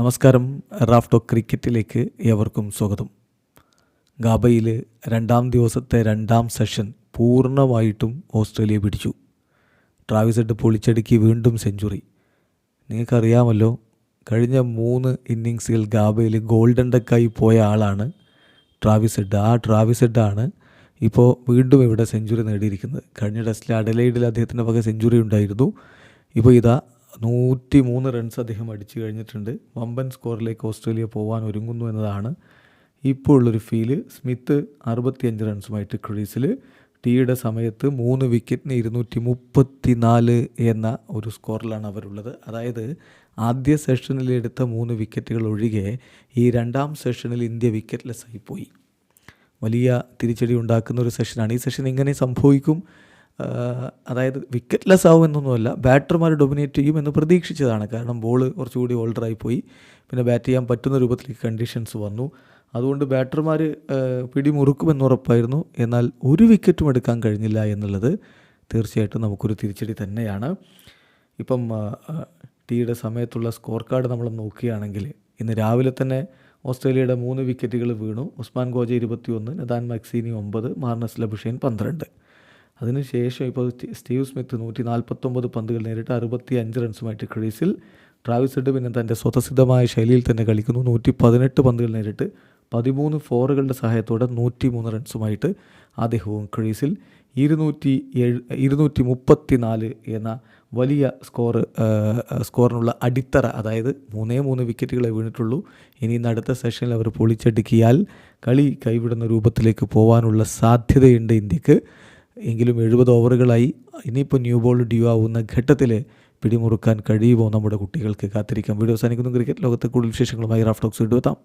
നമസ്കാരം. റാഫ്റ്റോ ക്രിക്കറ്റിലേക്ക് ഏവർക്കും സ്വാഗതം. ഗാബയിൽ രണ്ടാം ദിവസത്തെ രണ്ടാം സെഷൻ പൂർണമായിട്ടും ഓസ്ട്രേലിയ പിടിച്ചു. ട്രാവിസ് ഹെഡ് പൊളിച്ചടുക്കി വീണ്ടും സെഞ്ചുറി. നിങ്ങൾക്കറിയാമല്ലോ കഴിഞ്ഞ മൂന്ന് ഇന്നിങ്സിൽ ഗാബയിൽ ഗോൾഡൻ ഡക്കായി പോയ ആളാണ് ട്രാവിസ് ഹെഡ്. ആ ട്രാവിസ് ഹെഡാണ് ഇപ്പോൾ വീണ്ടും ഇവിടെ സെഞ്ചുറി നേടിയിരിക്കുന്നത്. കഴിഞ്ഞ ടെസ്റ്റിൽ അഡലൈഡിൽ അദ്ദേഹത്തിന്റെ വക സെഞ്ചുറി ഉണ്ടായിരുന്നു. ഇപ്പോൾ ഇതാ നൂറ്റി മൂന്ന് റൺസ് അദ്ദേഹം അടിച്ചു കഴിഞ്ഞിട്ടുണ്ട്. വമ്പൻ സ്കോറിലേക്ക് ഓസ്ട്രേലിയ പോകാൻ ഒരുങ്ങുന്നു എന്നതാണ് ഇപ്പോൾ ഉള്ളൊരു ഫീൽ സ്മിത്ത് അറുപത്തിയഞ്ച് റൺസുമായിട്ട് ക്രീസിൽ. ടീയുടെ സമയത്ത് മൂന്ന് വിക്കറ്റിന് ഇരുന്നൂറ്റി മുപ്പത്തി നാല് എന്ന ഒരു സ്കോറിലാണ് അവരുള്ളത്. അതായത് ആദ്യ സെഷനിൽ എടുത്ത മൂന്ന് വിക്കറ്റുകൾ ഒഴികെ ഈ രണ്ടാം സെഷനിൽ ഇന്ത്യ വിക്കറ്റ്ലെസ് ആയിപ്പോയി വലിയ തിരിച്ചടി ഉണ്ടാക്കുന്ന ഒരു സെഷനാണ് ഈ സെഷൻ എങ്ങനെ സംഭവിക്കും. അതായത് വിക്കറ്റ്ലെസ് ആവുമെന്നൊന്നുമല്ല ബാറ്റർമാർ ഡൊമിനേറ്റ് ചെയ്യും എന്ന് പ്രതീക്ഷിച്ചതാണ്. കാരണം ബോൾ കുറച്ചുകൂടി ഓൾഡറായി പോയി പിന്നെ ബാറ്റ് ചെയ്യാൻ പറ്റുന്ന രൂപത്തിലേക്ക് കണ്ടീഷൻസ് വന്നു. അതുകൊണ്ട് ബാറ്റർമാർ പിടിമുറുക്കുമെന്ന് ഉറപ്പായിരുന്നു. എന്നാൽ ഒരു വിക്കറ്റും എടുക്കാൻ കഴിഞ്ഞില്ല എന്നുള്ളത് തീർച്ചയായിട്ടും നമുക്കൊരു തിരിച്ചടി തന്നെയാണ്. ഇപ്പം ടീയുടെ സമയത്തുള്ള സ്കോർ കാർഡ് നമ്മൾ നോക്കുകയാണെങ്കിൽ ഇന്ന് രാവിലെ തന്നെ ഓസ്ട്രേലിയയുടെ മൂന്ന് വിക്കറ്റുകൾ വീണു. ഉസ്മാൻ ഗോജ ഇരുപത്തിയൊന്ന് നദാൻ മക്സീനി ഒമ്പത് മാർണസ് ലബുഷൈൻ പന്ത്രണ്ട്. അതിനുശേഷം ഇപ്പോൾ സ്റ്റീവ് സ്മിത്ത് നൂറ്റി നാൽപ്പത്തൊമ്പത് പന്തുകൾ നേരിട്ട് അറുപത്തി അഞ്ച് റൺസുമായിട്ട് ക്രീസിൽ. ട്രാവിസ് ഹെഡ് പിന്നെ തന്റെ സ്വതസിദ്ധമായ ശൈലിയിൽ തന്നെ കളിക്കുന്നു. നൂറ്റി പതിനെട്ട് പന്തുകൾ നേരിട്ട് പതിമൂന്ന് ഫോറുകളുടെ സഹായത്തോടെ നൂറ്റി മൂന്ന് റൺസുമായിട്ട് അദ്ദേഹവും ക്രീസിൽ. ഇരുന്നൂറ്റി ഏഴ് ഇരുന്നൂറ്റി മുപ്പത്തി നാല് എന്ന വലിയ സ്കോർ സ്കോറിനുള്ള അടിത്തറ അതായത് മൂന്നേ മൂന്ന് വിക്കറ്റുകളെ വീണിട്ടുള്ളൂ. ഇനി ഇന്ന് അടുത്ത സെഷനിൽ അവർ പൊളിച്ചടുക്കിയാൽ കളി കൈവിടുന്ന രൂപത്തിലേക്ക് പോകാനുള്ള സാധ്യതയുണ്ട് ഇന്ത്യയ്ക്ക്. എങ്കിലും എഴുപത് ഓവറുകളായി. ഇനിയിപ്പോൾ ന്യൂ ബോൾ ഡ്യൂ ആവുന്ന ഘട്ടത്തിൽ പിടിമുറുക്കാൻ കഴിയുമോ നമ്മുടെ കുട്ടികൾക്ക് കാത്തിരിക്കാം. വീഡിയോ അവസാനിക്കുന്നു. ക്രിക്കറ്റ് ലോകത്തെ കൂടുതൽ വിശേഷങ്ങളുമായി റാഫ്റ്റോക്സ് ഇടുവെത്താം